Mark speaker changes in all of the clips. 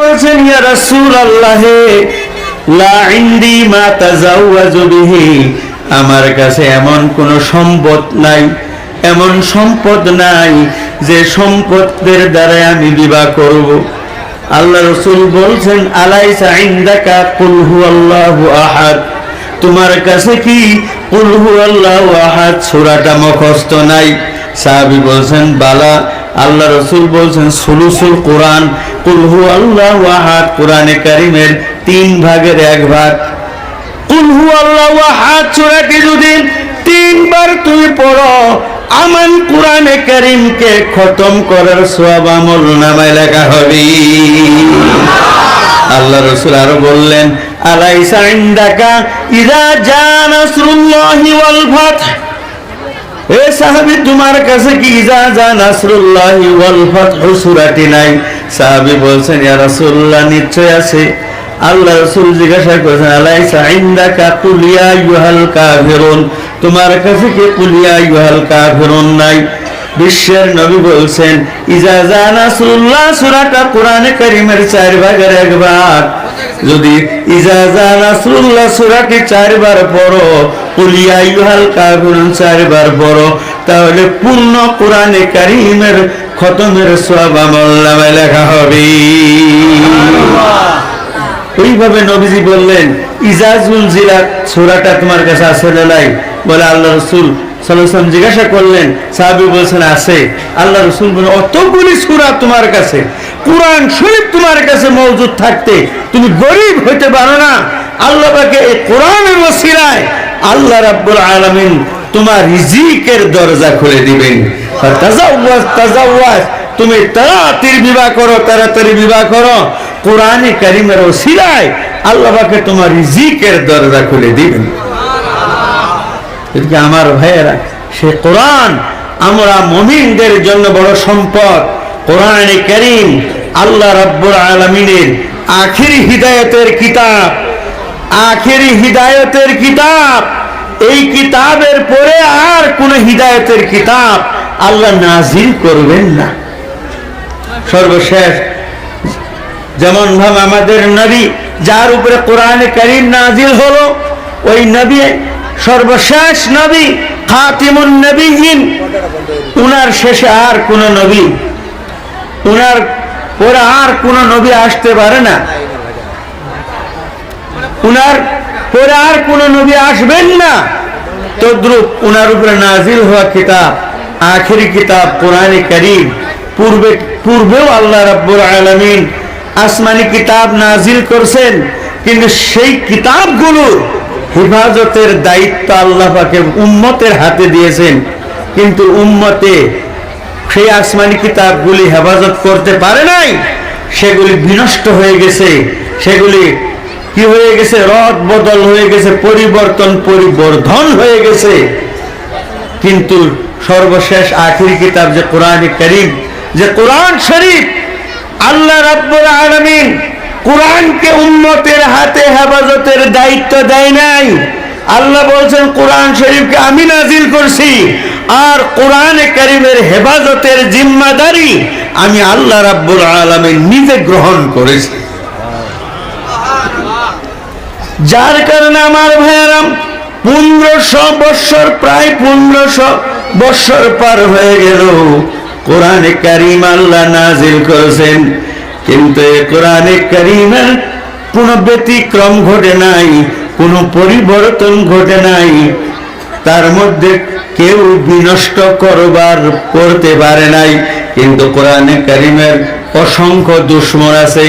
Speaker 1: বলছেন ইয়া রাসূল আল্লাহে লা ইনদি মা তাজাওয়াজু বিহি। আমার কাছে এমন কোন সম্পদ নাই, এমন সম্পদ নাই যে সম্পদের দ্বারা আমি বিবাহ করব। আল্লাহ রসুল বলছেন, আলাইসা ইনদাকা কুল হুয়াল্লাহু আহাদ। তোমার কাছে কি কুল হুয়াল্লাহু আহাদ? সূরাটা মুখস্থ নাই। সাহাবী বলছেন, বালা আল্লাহ রসুল বলছেন, সুলুসুল কোরআন কুলহু আল্লাহ আহাদ কোরআনে কারিমের তিন ভাগের এক ভাগ। কুলহু আল্লাহ আহাদ সূরাটি যদি তিনবার তুমি পড়ো, আমান কোরআনে কারিমকে খতম করার সওয়াব আমল নামায় লেখা হবে। আল্লাহ রসুল আরও বললেন, আলাইসা ইনদাকা ইযা জা নাসরুল্লাহি ওয়াল ফাতহ? এ সাহাবি, তোমার কাছে কি ইজাজা? নাসরুল্লাহি ওয়াল ফাতহু, সূরাটি নাই। সাহাবী বলছেন, ইয়া রাসূলুল্লাহ, নিশ্চয় আছে। আল্লাহ রাসূল জিজ্ঞাসা করেছেন, আলাইসা ইনদাকা কুল ইয়া আইয়ুহাল কাফিরুন? তোমার কাছে কি কুল ইয়া আইয়ুহাল কাফিরুন নাই? বিশ্বের নবী বলছেন, ইজাজা নাসরুল্লাহ, সূরাটা কোরআনে কারীমের চার ভাগের এক ভাগ। যদি ইজাজা নাসরুল্লাহ সূরাটি চারবার পড়ো কুলিয়া চারবার পড়ো, তাহলে পূর্ণ কোরআনে কারীমের খতমের সওয়াব আমলনামায় লেখা হবে। ওইভাবে নবীজি বললেন ইজাজুল জিলাত সূরাটা তোমার কাছে না নাই? বলে, আল্লাহ রাসূল সাল্লাল্লাহু জিজ্ঞাসা করলেন, সাহাবী বলছেন, আছে। আল্লাহ রাসূল অতগুলি সূরা তোমার কাছে, কোরআন শরীফ তোমার কাছে মওজুদ থাকতে তুমি গরিব হইতে পারো না। এই কোরআনের আল্লাহ রাব্বুল আলামিন তোমার রিজিকের দরজা খুলে দিবেন। তুমি তাড়াতাড়ি বিবাহ করো, তাড়াতাড়ি বিবাহ করো। কোরআনে কারিমের ওসিলায় আল্লাহ পাকে তোমার রিজিকের দরজা খুলে দিবেন। এদিকে আমার ভাইয়েরা, সে কোরআন আমরা মমিনদের জন্য বড় সম্পদ। কোরআনে করিম আল্লাহ রাব্বুল আলমিনের আখিরি হিদায়তের কিতাব, আখিরি হিদায়তের কিতাব, এই কিতাবের পরে আর কোন হিদায়তের কিতাব আল্লাহ নাজিল করবেন না। সর্বশেষ, যেমন ভাবে আমাদের নবী, যার উপরে কোরআনে করিম নাজিল হলো, ওই নবী সর্বশেষ নবী খাতিমুন নবীহীন। উনার শেষে আর কোন নবী। উনার পরে আর কোন নবী আসতে পারে না। উনার পরে আর কোন নবী আসবেন না। তদ্রুপ উনার উপরে নাজিল হওয়া কিতাব, আখেরি কিতাব, কোরআনে করিম, পূর্বে, পূর্বেও আল্লাহ রাব্বুল আলামিন আসমানি কিতাব নাজিল করছেন। কিন্তু সেই কিতাবগুলোর হেফাজতের দায়িত্ব আল্লাহ পাকে উম্মতের হাতে দিয়েছেন। কিন্তু উম্মতে সেই আসমানি কিতাবগুলি হেফাজত করতে পারে নাই। সেগুলি বিনষ্ট হয়ে গেছে। সেগুলি কি হয়ে গেছে? রদ বদল হয়ে গেছে, পরিবর্তন, পরিবর্ধন হয়ে গেছে। কিন্তু সর্বশেষ আখির কিতাব যে কোরআন করিম, যে কোরআন শরীফ, আল্লাহ রাব্বুল আলামিন কোরআনকে উম্মতের হাতে হেফাজতের দায়িত্ব দেয় নাই। আল্লাহ বলছেন, কোরআন শরীফকে আমি নাজিল করছি। আর কোরআনে করিমের হেফাজতের জিম্মাদারি আমি আল্লাহ রাব্বুল আলামিন নিজে গ্রহণ করেছি। যার কারণে আমার ভাইয়ারাম, পনেরোশো বৎসর, প্রায় পনেরোশো বৎসর পার হয়ে গেল। কোরআনে কারিম আল্লাহ নাজিল করেছেন। কিন্তু এ কোরআনে কারিমের কোনো ব্যতিক্রম ঘটে নাই, কোনো পরিবর্তন ঘটে নাই। তার মধ্যে কেউ বিনষ্ট করবার, করতে পারে নাই। কিন্তু কোরআনে করিমের অসংখ্য দুশ্মন আছে।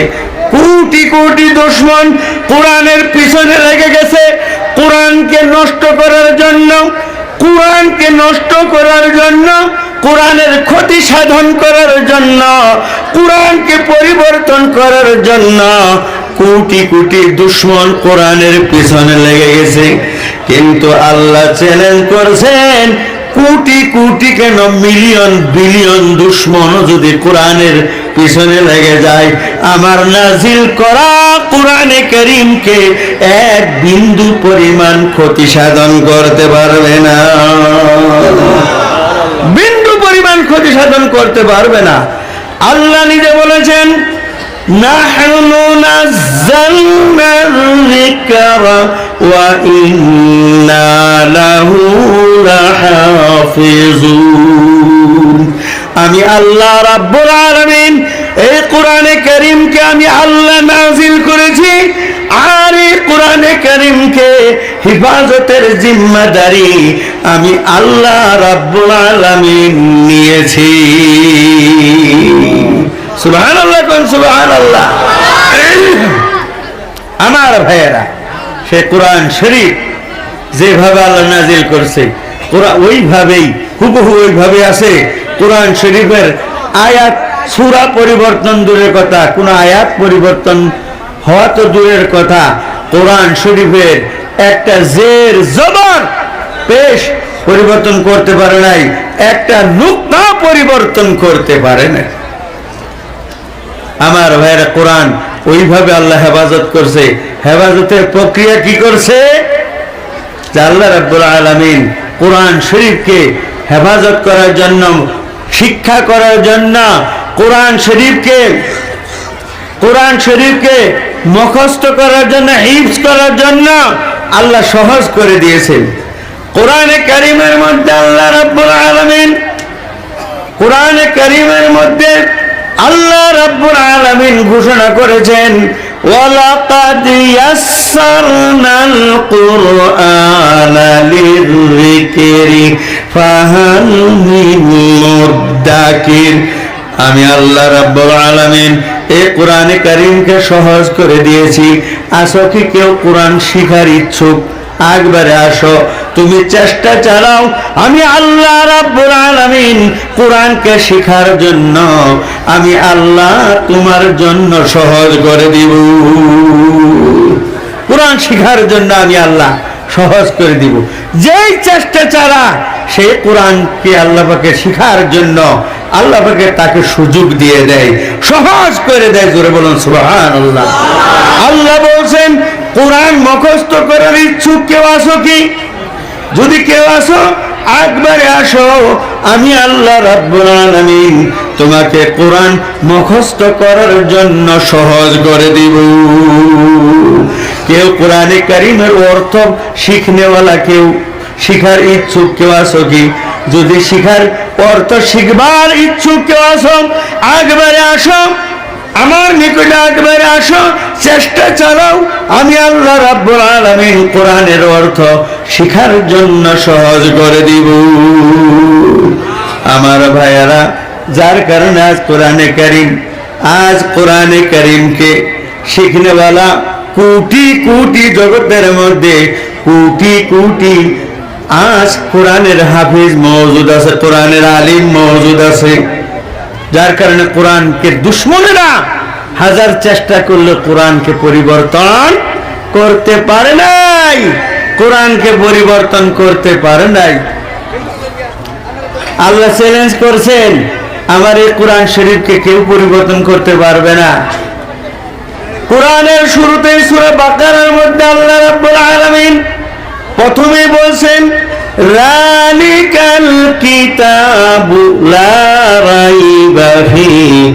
Speaker 1: কোটি কোটি দুশ্মন কোরআনের পিছনে লেগে গেছে। কোরআনকে নষ্ট করার জন্য, কোরআনকে নষ্ট করার জন্য কোরআনের ক্ষতি সাধন করার জন্য, কোরআনকে পরিবর্তন করার জন্য কোটি কোটি দুশ্মন কোরআনের পিছনে লেগে গেছে। কিন্তু আল্লাহ চ্যালেঞ্জ করছেন, কোটি কোটি কেন মিলিয়ন বিলিয়ন দুশ্মন যদি কোরআনের পিছনে লেগে যায়? আমার নাজিল করা কোরআনে করিমকে এক বিন্দু পরিমাণ ক্ষতি সাধন করতে পারবে না। ক্ষতি সাধন করতে পারবে না। আল্লাহ নিজে বলেছেন নাযালনা যিকরা ওয়া ইন্না লাহু লাহাফিজুন। আমি আল্লাহ রাব্বুল আলামিন এই কোরআনে কারীমকে আমি আল্লাহ নাজিল করেছি, আর এই কোরআনে কারীমকে হিফাজতের জিম্মাদারি আমি আল্লাহ রাব্বুল আলামিন নিয়েছি। সুবহানাল্লাহ কোন সুবহানাল্লাহ? আমার ভাইয়েরা, সে কোরআন শরীফ যেভাবে আল্লাহ নাজিল করছে কোরআন ওইভাবেই, হুবহু ওইভাবে আছে। কোরআন শরীফের আয়াত সুরা পরিবর্তন দূরের কথা, কোন আয়াত পরিবর্তন হওয়া তো দূরের কথা। কোরআন শরীফের একটা জের জবর পেশ পরিবর্তন করতে পারে নাই, একটা নুক্তা পরিবর্তন করতে পারে না আমার ভাইয়েরা, কোরআন ওইভাবে আল্লাহ হেফাজত করছে। হেফাজতের প্রক্রিয়া কি করছে? আল্লাহ রাব্বুল আলামিন কোরআন শরীফকে হেফাজত করার জন্য, শিক্ষা করার জন্য কোরআন শরীফকে কোরআন শরীফকে মুখস্থ করার জন্য, হিফজ করার জন্য আল্লাহ সহজ করে দিয়েছেন। কোরআনে কারিমের মধ্যে আল্লাহ রাব্বুল আলামিন, কোরআনে কারিমের মধ্যে আল্লাহ রাব্বুল আলামিন ঘোষণা করেছেন আমি আল্লাহ রাব্বুল আলামিন এই কোরআনে কারীমকে সহজ করে দিয়েছি। আসো কি কেউ কোরআন শিখার ইচ্ছুক? একবারে আসো। তুমি চেষ্টা চালাও। আমি আল্লাহ রাব্বুল আলামিন কোরআনকে শেখার জন্য। আমি আল্লাহ তোমার জন্য সহজ করে দিব। কোরআন শেখার জন্য আমি আল্লাহ সহজ করে দিব। যেই চেষ্টা ছাড়া সে কোরআনকে আল্লাহকে শিখার জন্য আল্লাহকে তাকে সুযোগ দিয়ে দেয়, সহজ করে দেয়, জোরে বলুন সুবাহান আল্লাহ আল্লাহ বলছেন, কোরআন মুখস্থ করার ইচ্ছুক কেউ আসো কি? যদি কেউ আসো একবারে আসো, আমি আল্লাহ রাব্বুল আলামিন তোমাকে কোরআন মুখস্থ করার জন্য সহজ করে দিব। কেউ কোরআনে কারিমের অর্থ শিখনেওয়ালা কেউ, শিখার ইচ্ছুক কেউ আসো কি? যদি শিখার অর্থ শিখবার ইচ্ছুক কেউ আসো একবারে আসো আমার নিকটে একবারে আসো, চেষ্টা চালাও। আমি আল্লাহ রাব্বুল আলামিন কোরআনের অর্থ শিখার জন্য সহজ করে দিব। আমার ভাইয়ারা, যার কারণে আজ কোরআনে করিম, আজ কোরআনে কারিমকে শিখনেওয়ালা কোটি কোটি জগতের মধ্যে কোটি কোটি আজ কোরআনের হাফিজ মওজুদ আছে, কোরআনের আলিম মওজুদ আছে। যার কারণে কোরআনকে দুশ্মনেরা হাজার চেষ্টা করলে কোরআনকে পরিবর্তন করতে পারে নাই। কোরআনকে পরিবর্তন করতে পারে নাই। আল্লাহ চ্যালেঞ্জ করছেন, আমার এই কোরআন শরীফকে কেউ পরিবর্তন করতে পারবে না। কোরআনের শুরুতেই সূরা বাকারার মধ্যে আল্লাহ রাব্বুল আলামিন প্রথমেই বলছেন রাইবা ফি।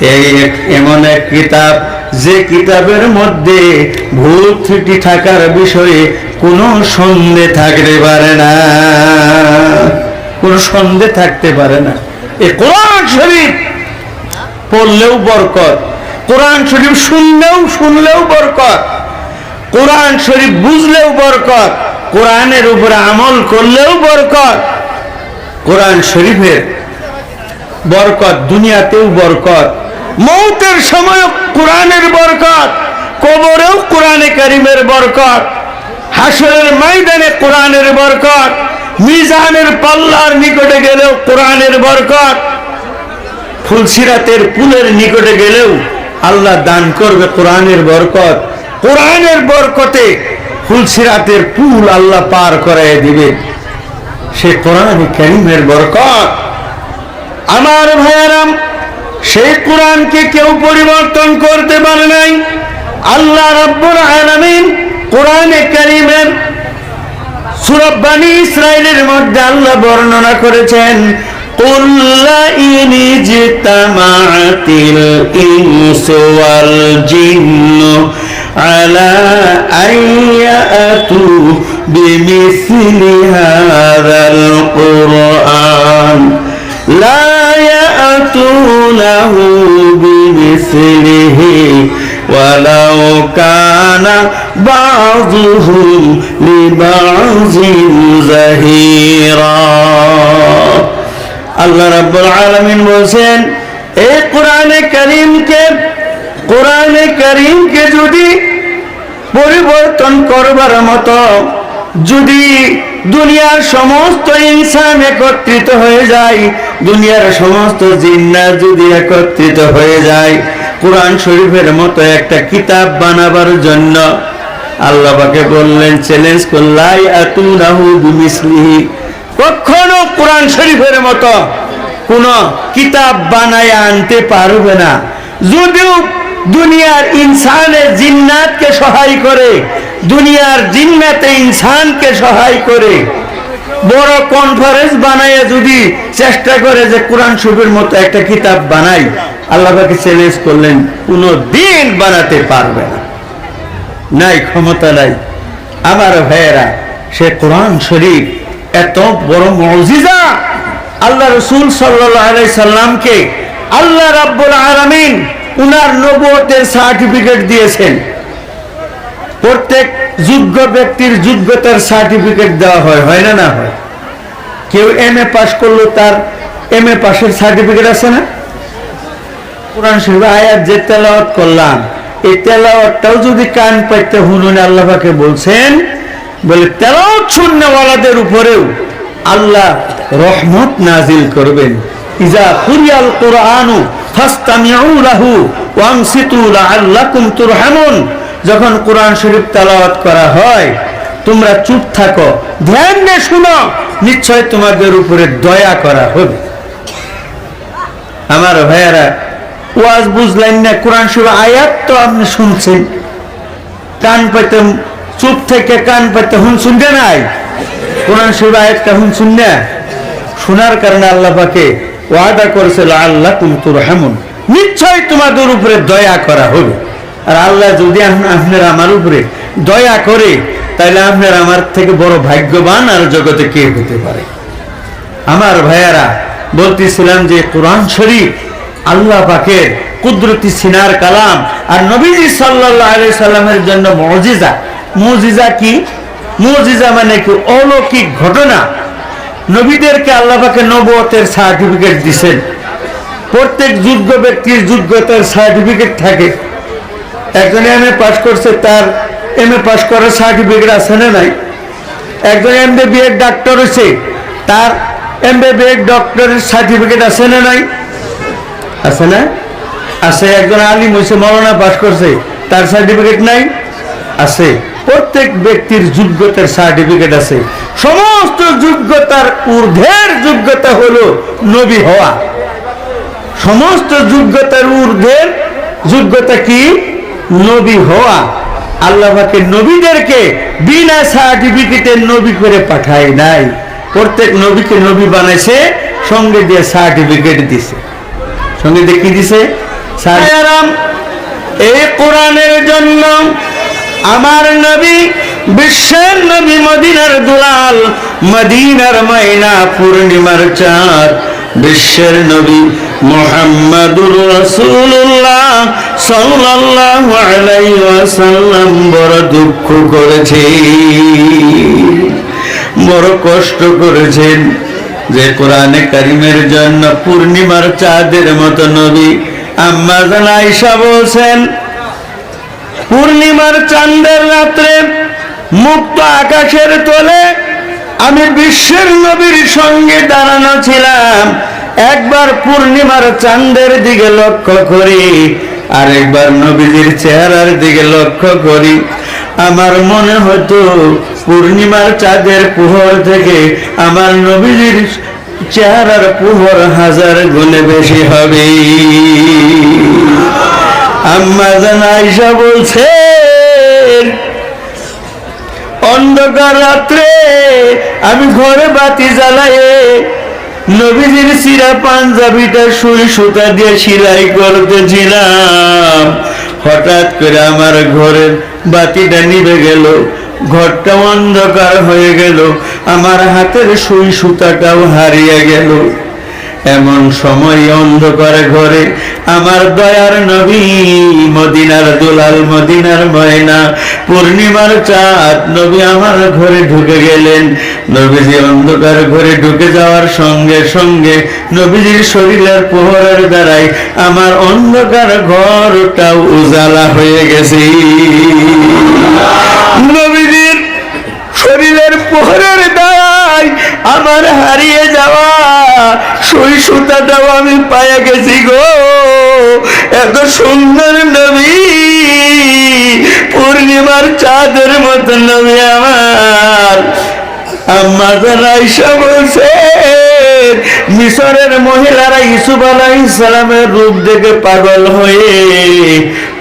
Speaker 1: এই এক- এমন এক কিতাব, যে কিতাবের মধ্যে ভুল ত্রুটি থাকার বিষয়ে কোনো সন্দেহ থাকতে পারে না। কোনো সন্দেহ থাকতে পারে না। এ কোরআন শরীফ পড়লেও বরকত, কোরআন শরীফ শুনলেও শুনলেও বরকত, কোরআন শরীফ বুঝলেও বরকত কোরআনের উপরে আমল করলেও বরকত। কোরআন শরীফের বরকত, দুনিয়াতেও বরকত। মৌতের সময় কোরআনের বরকত, কবরেও কোরআনে কারিমের বরকত হাসরের ময়দানে কোরআনের বরকত, মিজানের পাল্লার নিকটে গেলেও কোরআনের বরকত, ফুলসিরাতের পুলের নিকটে গেলেও আল্লাহ দান করবে কোরআনের বরকত। কোরআনের বরকতে ফুলসিরাতের পুল আল্লাহ পার করাই দিবে। সে কোরআন করিমের বরকত। আমার ভাইয়ারাম, সেই কোরআনকে কেউ পরিবর্তন করতে পারে নাই। আল্লাহ রব্বুল আলামিন কোরআনে কারিমের সুরব্বানি ইসরায়েলের মধ্যে আল্লাহ বর্ণনা করেছেন قل لئن اجتمعت الإنس والجن على أن يأتوا بمثل هذا القرآن لا يأتونه بمثله ولو كان بعضهم لبعض ظهيرا আল্লাহ রাব্বুল আলামিন বলছেন এই কোরআনে কারীমকে কোরআনে কারীমকে যদি পরিবর্তন করবার মতো, যদি দুনিয়ার সমস্ত ইনসান একত্রিত হয়ে যায়, দুনিয়ার সমস্ত জিন্নাত যদি একত্রিত হয়ে যায়, কোরআন শরীফের মতো একটা কিতাব বানাবার জন্য আল্লাহকে বললেন, চ্যালেঞ্জ করলাই আতুনাহু বিমিসলিহি। কখনো কোরআন শরীফের মতো কোন কিতাব বানায় আনতে পারবে না। যদিও দুনিয়ার ইনসানের জিন্নাতকে সহায় করে, দুনিয়ার জিন্নাতে ইনসানকে সহায় করে। বড় কনফারেন্স বানাইয়া যদি চেষ্টা করে যে কোরআন শরীফের মতো একটা কিতাব বানাই আল্লাহকে চ্যালেঞ্জ করলেন, কোনো দিন বানাতে পারবে না। নাই, ক্ষমতা নাই। আমার ভাইয়েরা, সে কোরআন শরীফ এত বড় মজিজা। আল্লাহ রসুল সাল্লাহ সাল্লামকে আল্লাহ রাব্বুল আলামিন উনার নবুয়তের সার্টিফিকেট দিয়েছেন। প্রত্যেক যোগ্য ব্যক্তির যোগ্যতার সার্টিফিকেট দেওয়া হয় হয় না না হয়? কেউ এম এ পাশ করল তার এম এ পাশের সার্টিফিকেট আছে না? কোরআন শরীফ আয়াত যে তেলাওয়াত করলাম, এই তেলাওয়াতটাও যদি কান পাইতে হুনুন আল্লাহকে বলছেন, বলে তেলাওয়াত শূন্যওয়ালাদের উপরেও আল্লাহ রহমত নাজিল করবেন। ইজা কুরিয়াল কোরআনু যখন কোরআন শরীফ তেলাওয়াত করা হয়, তোমরা চুপ থাকো, ধ্যান দিয়ে শুনো, নিশ্চয় তোমাদের উপরে দয়া করা হবে। আমার ভাইয়ারা, ওয়াজ বুঝলেন না, কোরআন শরীফ আয়াত তো আপনি শুনছেন। কান পাইতে চুপ থেকে কান পাইতে হুন শুনতে নাই? কোরআন শরীফ আয়াতটা হুন শুন না শোনার কারণে আল্লাহ পাকে ওয়াদা করেছিল আল্লাহ তুমি তোর হেমন নিশ্চয় তোমাদের উপরে দয়া করা হবে। আর আল্লাহ যদি আপ- আপনার আমার উপরে দয়া করে তাহলে আপনার আমার থেকে বড় ভাগ্যবান আর জগতে কে হতে পারে? আমার ভাইয়ারা, বলতেছিলাম যে কোরআন শরীফ, আল্লাহ পাকের কুদরতি সিনার কালাম আর নবীজি সাল্লাহ আলি সাল্লামের জন্য মজিজা। মজিজা কি? মজিজা মানে কি অলৌকিক ঘটনা। নবীদেরকে আল্লাহ পাকে নবতের সার্টিফিকেট দিছেন। প্রত্যেক যোগ্য ব্যক্তির যোগ্যতার সার্টিফিকেট থাকে। একজন এম এ পাস করছে, তার এম এ পাস করার সার্টিফিকেট আছে না নাই? একজন এম বি বি এর ডাক্তার হয়েছে, তার এম বি বি এর ডক্টরের সার্টিফিকেট আছে না নাই? আছে না? আছে, একজন আলিম হয়েছে মরনা পাস করছে, তার সার্টিফিকেট নাই? আছে। প্রত্যেক ব্যক্তির যোগ্যতার সার্টিফিকেট আছে। সমস্ত যোগ্যতার ঊর্ধ্বের যোগ্যতা হলো নবী হওয়া। সমস্ত যোগ্যতার ঊর্ধ্বের যোগ্যতা কি? নবী হওয়া। আল্লাহ পাকে নবীদেরকে বিনা সার্টিফিকেটের নবী করে পাঠায় নাই। প্রত্যেক নবীকে নবী বানাইছে, সঙ্গে দিয়ে সার্টিফিকেট দিছে। সঙ্গে দিয়ে কি দিছে? এই কোরআনের জন্য আমার নবী, বিশ্বের নবী মদিনার দুলাল, মদিনার ময়না পূর্ণিমার চাঁদ। বিশ্বের নবী মোহাম্মদুর রাসূলুল্লাহ সাল্লাল্লাহু আলাইহি ওয়াসাল্লাম বড় দুঃখ করেছে বড় কষ্ট করেছেন যে কোরআনে কারিমের জন্য পূর্ণিমার চাঁদের মতো নবী আম্মা জান বলছেন পূর্ণিমার চাঁদের রাত্রে মুক্ত আকাশের তলে আমি বিশ্বের নবীর সঙ্গে দাঁড়ানো ছিলাম। একবার পূর্ণিমার চাঁদের দিকে লক্ষ্য করি, আরেকবার নবীজির চেহারার দিকে লক্ষ্য করি। আমার মনে হতো পূর্ণিমার চাঁদের পোহর থেকে আমার নবীজির চেহারার পোহর হাজার গুণে বেশি হবে আয়েশা বলছেন অন্ধকার রাত্রে আমি ঘরে বাতি জ্বালায়ে নবীজির সিরা পাঞ্জাবিটা সুই সুতা দিয়ে সেলাই করতেছিলাম। হঠাৎ করে আমার ঘরের বাতিটা নিভে গেল, ঘরটা অন্ধকার হয়ে গেল, আমার হাতের সুই সুতাটাও হারিয়ে গেল। এমন সময় অন্ধকার ঘরে আমার দয়ার নবী, মদিনার দুলাল, মদিনার ময়না, পূর্ণিমার চাঁদ, নবী আমার ঘরে ঢুকে গেলেন। নবীজি অন্ধকার ঘরে ঢুকে যাওয়ার সঙ্গে সঙ্গে নবীজির শরীরের পোহরের দ্বারাই আমার অন্ধকার ঘরটাও উজালা হয়ে গেছে। নবীজির শরীরের পোহরের দ্বারাই আমার হারিয়ে যাওয়া সুই সুতাটাও আমি পায়ে গেছি গো। এত সুন্দর নবী, পূর্ণিমার চাঁদের মতো নবী আমার। আম্মা আইসা বলছে, মিশরের মহিলারা ইসুফ আলাইহিস সালামের রূপ দেখে পাগল হয়ে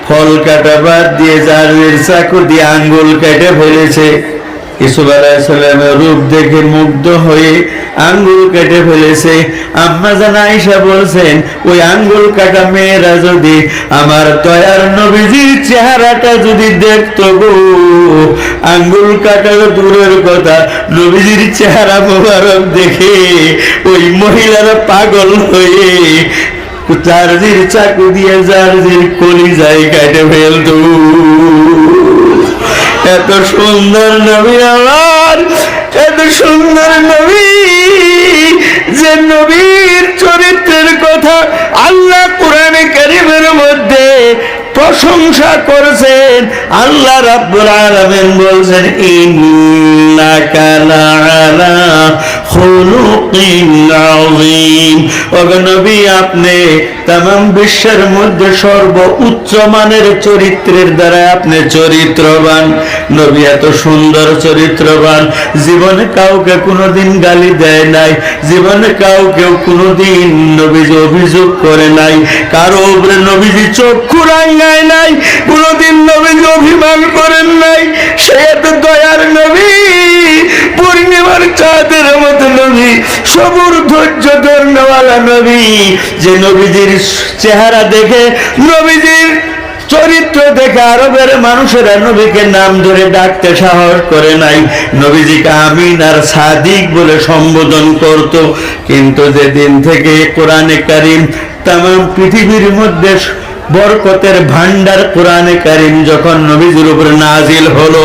Speaker 1: ফল কাটা বাদ দিয়ে জারের চাকু দিয়ে আঙ্গুল কেটে ফেলেছে। ইসুফ আলাইসাল্লামের রূপ দেখে মুগ্ধ হয়ে আঙ্গুল কেটে ফেলেছে। আম্মা জানা আইসা বলছেন, ওই আঙ্গুল কাটা মেয়েরা যদি আমার দয়ার নবীজির চেহারাটা যদি দেখতো গো, আঙ্গুল কাটা দূরের কথা, নবীজির চেহারা মোবারক দেখে ওই মহিলারা পাগল হয়ে চার্জির চাকু দিয়ে চার্জির কলি যায় কাটে ফেলতো। এত সুন্দর নবী আমার, এত সুন্দর নবী। যে নবীর চরিত্রের কথা আল্লাহ কোরআনে কারিমের মধ্যে প্রশংসা করেছেন। আল্লাহ রাব্বুল আলামিন বলছেন, ইন্নাকা লাআলা বিশ্বের মধ্যে সর্ব উচ্চ মানের চরিত্রের দ্বারা আপনি চরিত্রবান। নবী এত সুন্দর চরিত্রবান। জীবনে কাউকে কোনোদিন গালি দেয় নাই। জীবনে কাউকে কোনোদিন নবীজি অভিযোগ করে নাই। কারও উপরে নবীজি চক্ষু রাঙ্গায় নাই। কোনোদিন নবীজি অভিমান করেন নাই। সে এত দয়ার নবী। চাঁদের নবী ধৈর্য ধর্মওয়ালা নবী। যে নবীজির চেহারা দেখে, নবীজির চরিত্র দেখে আরবের মানুষেরা নবীকে নাম ধরে ডাকতে সাহস করে নাই। নবীজিকে আমিন আর সাদিক বলে সম্বোধন করত। কিন্তু যেদিন থেকে কোরআনে কারিম তাম পৃথিবীর মধ্যে বরকতের ভান্ডার কোরআনে কারিম যখন নবীজির উপরে নাজিল হলো,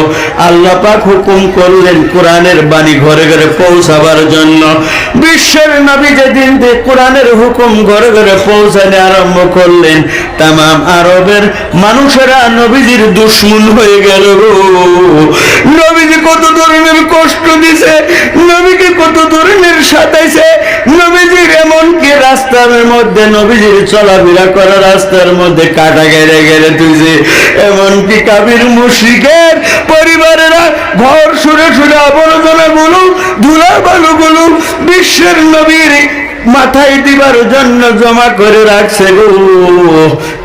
Speaker 1: আল্লাহ পাক হুকুম করলেন কোরআনের বাণী ঘরে ঘরে পৌঁছাবার জন্য। বিশ্বের নবী যেদিন কোরআনের হুকুম ঘরে ঘরে পৌঁছাতে আরম্ভ করলেন তাম আরবের মানুষেরা নবীজির দুশ্মন হয়ে গেল নবীজি কত ধরনের কষ্ট দিছে, নবীকে কত ধরনের সাতাইছে নবীজির এমনকি রাস্তার মধ্যে নবীজির চলাফেরা করা রাস্তার মধ্যে কাটা গেড়ে গেড়ে তুইছে এমনকি কাবির মুশরিকের পরিবারেরা ঘর সুরে সুরে আবর্জনা গুলো ধুলা বালু গুলো বিশ্বের নবীর মাথায় দিবার জন্য জমা করে রাখছে গো।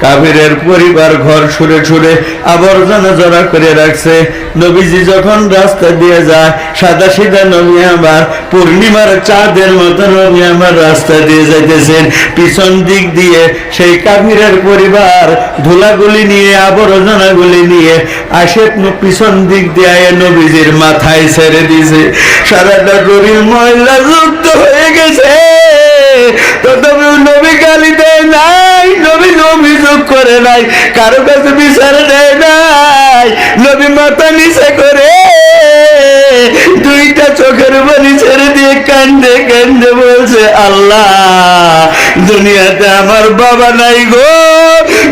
Speaker 1: কাবিরের পরিবার ঘর সুরে সুরে আবর্জনা জড়া করে রাখছে। নবীজি যখন রাস্তা দিয়ে যায়, সাদা সিধা নবী আমার পূর্ণিমার চাঁদের মতো নবী আমার রাস্তা দিয়ে যাইতেছেন। পিছন দিক দিয়ে সেই কাবিরের পরিবার ধুলাগুলি নিয়ে, আবর্জনাগুলি নিয়ে আসে পিছন দিক দিয়ে নবীজির মাথায় ছেড়ে দিছে সারাটা শরীর ময়লা যুক্ত হয়ে গেছে। তথাপি নবী গালি নাই, নবী অভিযোগ করে নাই, কারও কাছে বিচার দেয় নাই, নবী মাথা নিচে করে দুইটা চোখের বাড়ি ছেড়ে দিয়ে কান্দে কান্দে বলছে, আল্লাহ, দুনিয়াতে আমার বাবা নাই গো,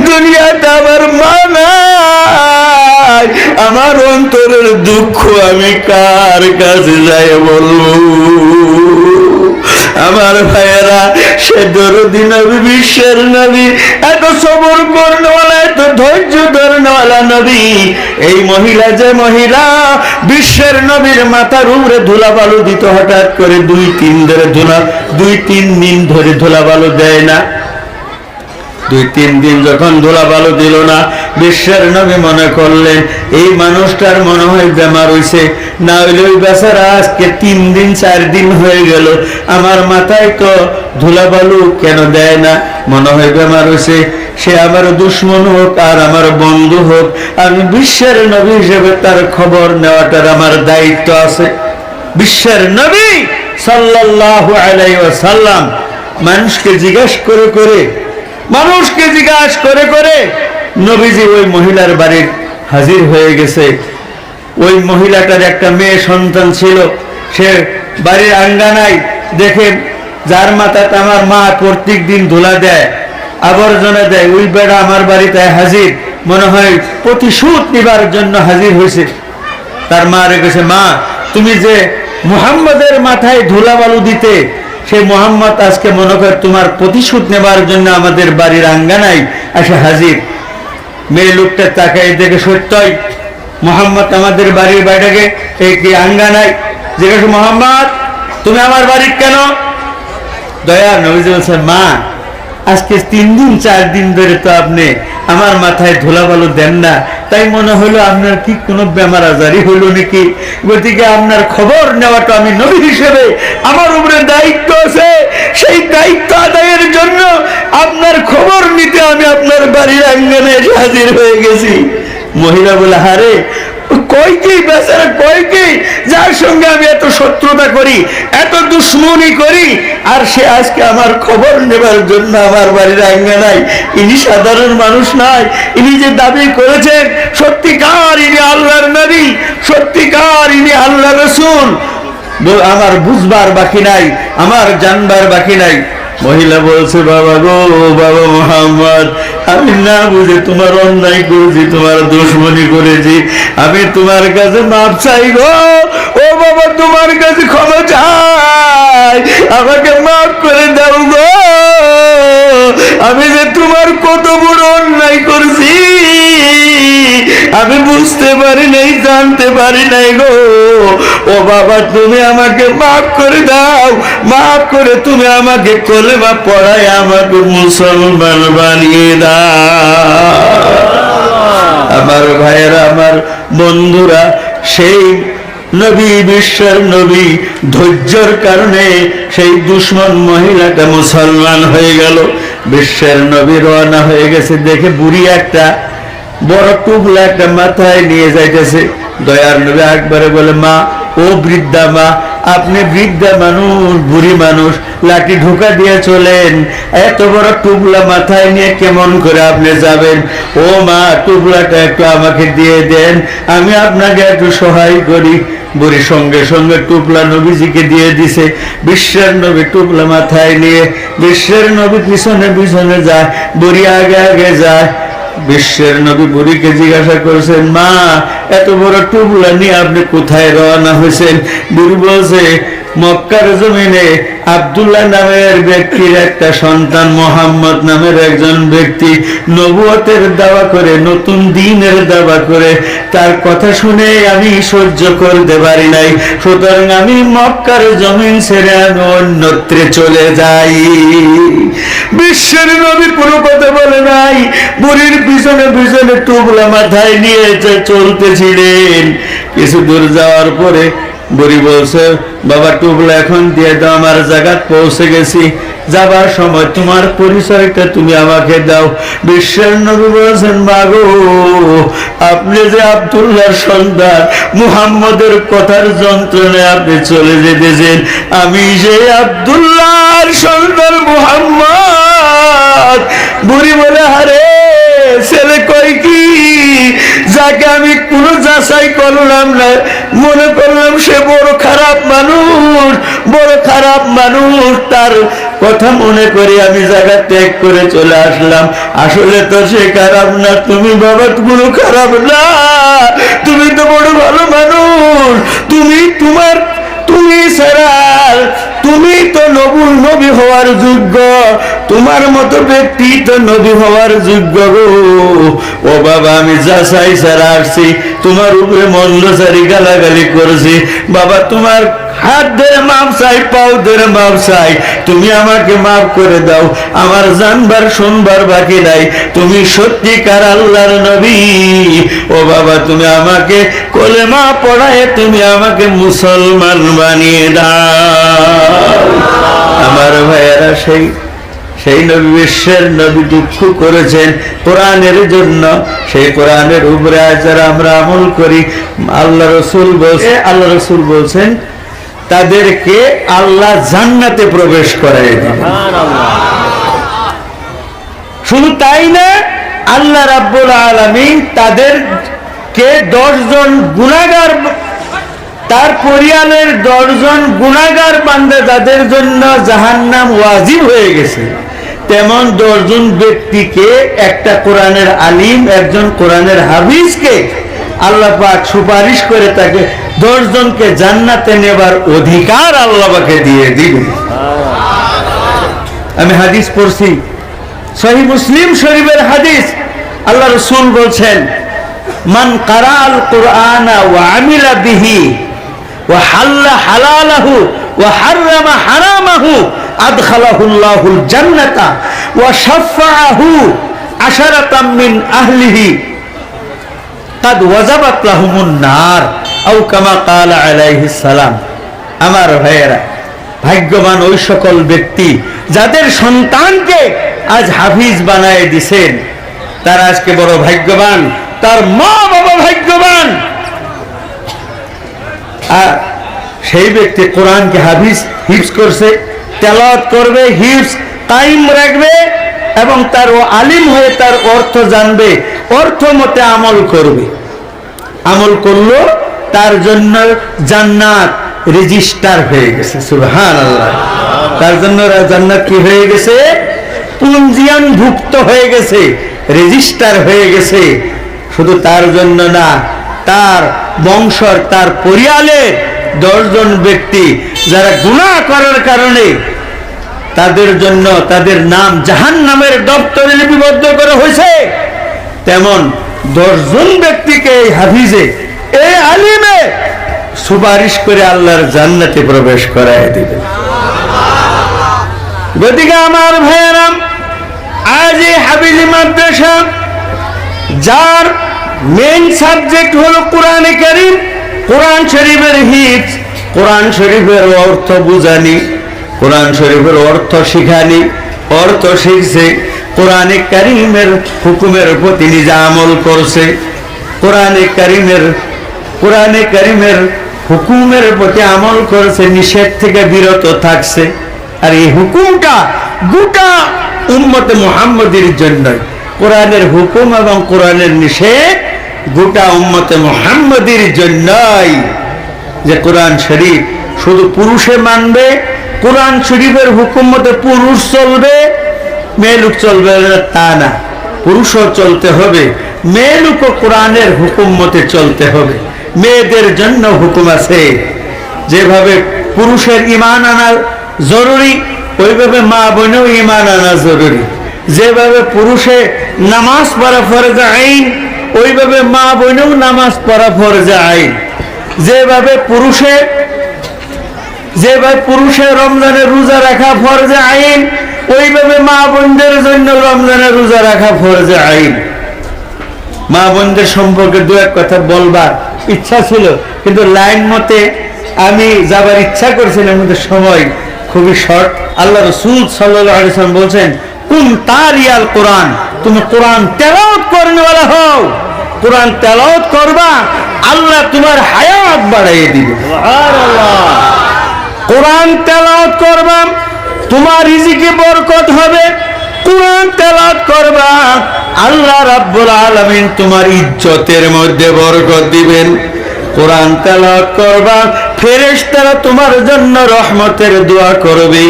Speaker 1: দুনিয়াতে আমার মা নাই, আমার অন্তরের দুঃখ আমি কার কাছে যাই বলব? আমার ভাইয়েরা, সে দরদি নবী, বিশ্বের নবী এত সবর করনেওয়ালা এত ধৈর্য ধরনেওয়ালা নবী। এই মহিলা যে মহিলা, বিশ্বের নবীর মাথার উপরে ধুলা বালু দিত, হঠাৎ করে দুই তিন ধরে ধুলা, দুই তিন দিন ধরে ধুলা বালু দেয় না। দুই, তিন দিন যখন ধুলা বালু দিল না, বিশ্বের নবী মনে করলেন, এই মানুষটার মনে হয় বেমার হইছে। না হইলে ওই বেচারা আজকে তিন দিন, চার দিন হয়ে গেল। আমার মাথায় তো ধুলা বালু কেন দেয় না? মনে হয় বেমার হইছে। সে আমার দুশ্মন হোক আর আমার বন্ধু হোক, আমি বিশ্বের নবী হিসেবে তার খবর নেওয়াটার আমার দায়িত্ব আছে। বিশ্বের নবী সাল্লাল্লাহু আলাই ওয়াসাল্লাম মানুষকে জিজ্ঞাসা করে করে মানুষকে জিজ্ঞাসা করে করে নবীজি ওই মহিলার বাড়ির হাজির হয়ে গেছে। ওই মহিলাটার একটা মেয়ে সন্তান ছিল। সে বাড়ির আঙ্গানায় দেখে যার মাথাতে আমার মা প্রত্যেক দিন ধুলা দেয়, আবর্জনা দেয়। ওই বেড়া আমার বাড়িতে হাজির। মনে হয় প্রতিশোধ নিবার জন্য হাজির হয়েছে। তার মা রেখেছে, মা, তুমি যে মুহাম্মদের মাথায় ধুলা বালু দিতে সেই মোহাম্মদ আজকে মনে করে তোমার প্রতিশোধ নেবার জন্য আমাদের বাড়ির আঙ্গানায় আসে হাজির। মেয়ে লোকটা তাকাই দেখে সত্যই মোহাম্মদ আমাদের বাড়ির বাইরে এই আঙ্গানায় জিজ্ঞাসা, মোহাম্মদ, তুমি আমার বাড়ির কেন? দয়া নবীজ মা আজকে তিন দিন, চার দিন ধরে তো আপনি আমার মাথায় ধুলা বালু দেন না। তাই মনে হলো আপনার কি কোনো বেমার আজারি হলো নাকি? গতিকে আপনার খবর নেওয়াটা আমি নবী হিসেবে আমার উপরে দায়িত্ব আছে। সেই দায়িত্ব আদায়ের জন্য আপনার খবর নিতে আমি আপনার বাড়ির আঙ্গনে হাজির হয়ে গেছি। মহিলা বলে, হারে কয় কি, বেচারা কয় কি? যার সঙ্গে আমি এত শত্রুতা করি, এত দুশ্মনী করি, আর সে আজকে আমার খবর নেবার জন্য আমার বাড়ির আঙ্গানায় ইনি সাধারণ মানুষ নয় ইনি যে দাবি করেছেন, সত্যিকার ইনি আল্লাহর নবী, সত্যিকার ইনি আল্লাহ রসুল। আমার বুঝবার বাকি নাই, আমার জানবার বাকি নাই। মহিলা বলছে, বাবা গো, বাবা মোহাম্মদ, আমি না বুঝে তোমার অন্যায় করেছি, তোমার দুশ্মনী করেছি। আমি তোমার কাছে মাপ চাই গো। ও বাবা, তোমার কাছে ক্ষমা চাই। আমাকে মাফ করে দাও গো। আমি যে তোমার কত বুঝতে পারি নাই, জানতে পারি নাই গো। ও বাবা, তুমি আমাকে মাফ করে দাও, মাফ করে তুমি আমাকে কলেমা পড়ায় আমাকে মুসলমান বানিয়ে দাও। আমার ভাইয়েরা, আমার বন্ধুরা, সেই নবী, বিশ্বের নবী, ধৈর্যর কারণে সেই দুশ্মন মহিলাটা মুসলমান হয়ে গেল। বিশ্বের নবী রওনা হয়ে গেছে। দেখে বুড়ি একটা বড় টুকলা একটা মাথায় নিয়ে যাইতেছে। দয়ার নবী একবারে বলে, মা, ও বৃদ্ধা মা, আপনি বৃদ্ধা মানুষ, বুড়ি মানুষ, লাঠি ঢোকা দিয়ে চলেন। এত বড় টুকলা মাথায় নিয়ে কেমন করে আপনি যাবেন? ও মা টুকলাটা একটু আমাকে দিয়ে দেন, আমি আপনাকে একটু সহায় করি। বুড়ি সঙ্গে সঙ্গে টুকলা নবীজিকে দিয়ে দিছে। বিশ্বের নবী টুকলা মাথায় নিয়ে, বিশ্বের নবী পিছনে পিছনে যায়, বুড়ি আগে আগে যায়। বিশ্বের নবী বুড়িকে জিজ্ঞাসা করেছেন, মা, এত বড় টুবলা নিয়ে আপনি কোথায় রওনা হয়েছেন? বুড়ি বলছে মক্কার জমিনে আব্দুল্লাহ নামের ব্যক্তির একটা সন্তান, মোহাম্মদ নামের একজন ব্যক্তি নবুয়তের দাওয়া করে, নতুন দিনের দাওয়া করে। তার কথা শুনে আমি সহ্য করতে পারি নাই। সুতরাং আমি মক্কার জমিন ছেড়ে আমি অন্যত্রে চলে যাই। বিশ্বের নবী কোনো কথা বলে নাই। বুড়ির পিছনে পিছনে টুকলা মাথায় নিয়ে চ- চলতেছিলেন। কিছু দূর যাওয়ার পরে বুড়ি বলছে, বাবা টুকলা এখন দিয়ে দাও, আমার জায়গা পৌঁছে গেছি। যাবার সময় তোমার পরিচয়টা তুমি আমাকে দাও। বিশ্বের নবী বলছেন, মাগো, আপনি যে সন্তান, মুহাম্মদের কথার যন্ত্রণায় আপনি চলে যেতেছেন, আমি যে আব্দুল্লাহর সন্তান, মুহাম্মদ। বুড়ি বলে হারে ছেলে কই কি? যাকে আমি কোনো যাচাই করলাম না মনে করলাম সে বড় খারাপ মানুষ, বড় খারাপ মানুষ। তার কথা মনে করে আমি জায়গা ত্যাগ করে চলে আসলাম। আসলে তো সে খারাপ না, তুমি বাবা কোনো খারাপ না। তুমি তো বড় ভালো মানুষ। তুমি তোমার, তুমি ছাড়া তুমি তো নবুল নবী হওয়ার যোগ্য। তোমার মতো ব্যক্তি তো নবী হওয়ার যোগ্য গো। ও বাবা, আমি যা চাই ছাড়া আসছি। তোমার উপরে মন্দচারি গালাগালি করেছি। বাবা, তোমার হাত ধরে মাপ চাই পাও ধরে মাপ চাই তুমি আমাকে মাফ করে দাও। আমার জানবার, শুনবার বাকি নাই। তুমি সত্যিকার আল্লাহর নবী। ও বাবা, তুমি আমাকে কলেমা পড়ায় তুমি আমাকে মুসলমান বানিয়ে দাও। আমার ভাইয়েরা সেই সেই নবী বিশ্বের নবী দুঃখ করেছেন কোরআনের জন্য। সেই কোরআনের উপরে আজ যারা আমরা আমল করি আল্লাহ রসুল বলছে আল্লাহ রসুল বলছেন তাদেরকে আল্লাহ জান্নাতে প্রবেশ করাই শুধু তাই না আল্লাহ রাব্বুল আলামিন তাদেরকে দশজন গুণাগার তার পরিয়ালের দশজন গুণাগার বান্দা তাদের জন্য জাহান্নাম ওয়াজিব হয়ে গেছে। তেমন দশজন ব্যক্তিকে একটা কোরআনের আলিম, একজন কোরআনের হাফিজকে আল্লাহ পাক সুপারিশ করে তাকে দশজনকে জান্নাতে নেবার অধিকার আল্লাহকে দিয়ে দিবেন আমি হাদিস পড়ছি। সহি মুসলিম শরীফের হাদিস। আল্লাহ রসুল বলছেন, মান কারাল কোরআনা ওয়া আমিলা বিহি ওয়া হাল্লা হালালাহু ওয়া হাররামা হারামাহু আদখালাহুল্লাহুল জান্নাতা ওয়া শাফাআহু আশারাতাম মিন আহলিহি। কাদ ওয়াজাবাত লাহুমুন নার, আও কামা ক্বালা আলাইহিস সালাম। আমার ভাগ্যবান ওই সকল ব্যক্তি যাদের সন্তানকে আজ হাফিজ বানায় দিছেন, তার আজকে বড় ভাগ্যবান, তার মা বাবা ভাগ্যবান। আর সেই ব্যক্তি কোরআনকে হাফিজ হিফজ করছে তেলাওয়াত করবে, হিফজ টাইম রাখবে এবং তার ও আলিম হয়ে তার অর্থ জানবে, অর্থ মতে আমল করবে। আমল করল, তার জন্য জান্নাত রেজিস্টার হয়ে গেছে সুবহান আল্লাহ তার জন্য জান্নাত কি হয়ে গেছে? পুঞ্জিয়ান ভুক্ত হয়ে গেছে রেজিস্টার হয়ে গেছে। শুধু তার জন্য না, তার বংশর তার পরিয়ালের দশজন ব্যক্তি যারা গুণা করার কারণে তাদের জন্য তাদের নাম জাহান নামের দপ্তরে লিপিবদ্ধ করা হয়েছে। তেমন দশজন ব্যক্তিকে এই হাফিজে, এই আলিমে সুপারিশ করে আল্লাহর জান্নাতে প্রবেশ করায় দিবে। গতিকে আমার ভাইয়েরাম, আজ এই হাবিজি মাদ্রাসা, যার মেন সাবজেক্ট হলো কোরআনে কারিম কোরআন শরীফের হিট কোরআন শরীফের অর্থ বুঝানি, কোরআন শরীফের অর্থ শিখানি, অর্থ শিখছে, কোরআনে কারিমের হুকুমের প্রতি নিজে আমল করছে, কোরআনে কারিমের কোরআনে কারিমের হুকুমের প্রতি আমল করেছে, নিষেধ থেকে বিরত থাকছে। আর এই হুকুমটা গোটা উম্মতে মুহাম্মদের জন্যই। কোরআনের হুকুম এবং কোরআনের নিষেধ গোটা উম্মতে মুহাম্মদের জন্যই যে কোরআন শরীফ শুধু পুরুষে মানবে, কোরআন শরীফের হুকুম মতে পুরুষ চলবে, মেয়ে লোক চলবে তা না। পুরুষও চলতে হবে, মেয়ে লোকও কোরআনের হুকুম মতে চলতে হবে। মেয়েদের জন্য হুকুম আছে। যেভাবে পুরুষের ইমান আনা জরুরি, ওইভাবে মা বোনেও ইমান আনা জরুরি। যেভাবে পুরুষে নামাজ পড়া ফরজ আইন ওইভাবে মা বোনেও নামাজ পড়া ফরজ আইন। যেভাবে পুরুষে, যেভাবে পুরুষের রমজানে রোজা রাখা ফরজে আইন, ওইভাবে মা বোনদের জন্য রমজানে রোজা রাখা ফরজে আইন। মা বোনদের সম্পর্কে দু এক কথা বলবার ইচ্ছা ছিল, কিন্তু লাইন মতে আমি যাবার ইচ্ছা করছিলাম, কিন্তু সময় খুবই শর্ট। আল্লাহ রসুল সাল্লাম বলছেন, কোন তার ইয়াল কোরআন? তুমি কোরআন তেলাওত করনে वाला হও কোরআন তেলাওত করবা আল্লাহ তোমার হায়াত বাড়াইয়ে দিবে। কোরআন তেলাওত করবা তোমার রিজিকে বরকত হবে। কোরআন তেলাওত করবা আল্লাহ রাব্বুল আলামিন তোমার ইজ্জতের মধ্যে বরকত দিবেন। কোরআন তেলাওত করবা ফেরেশতারা তোমার জন্য রহমতের দোয়া করবে।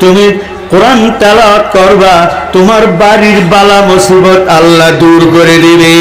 Speaker 1: তুমি কোরআন তেলাওয়াত করবা তোমার বাড়ির বালা মুসিবত আল্লাহ দূর করে দিবে।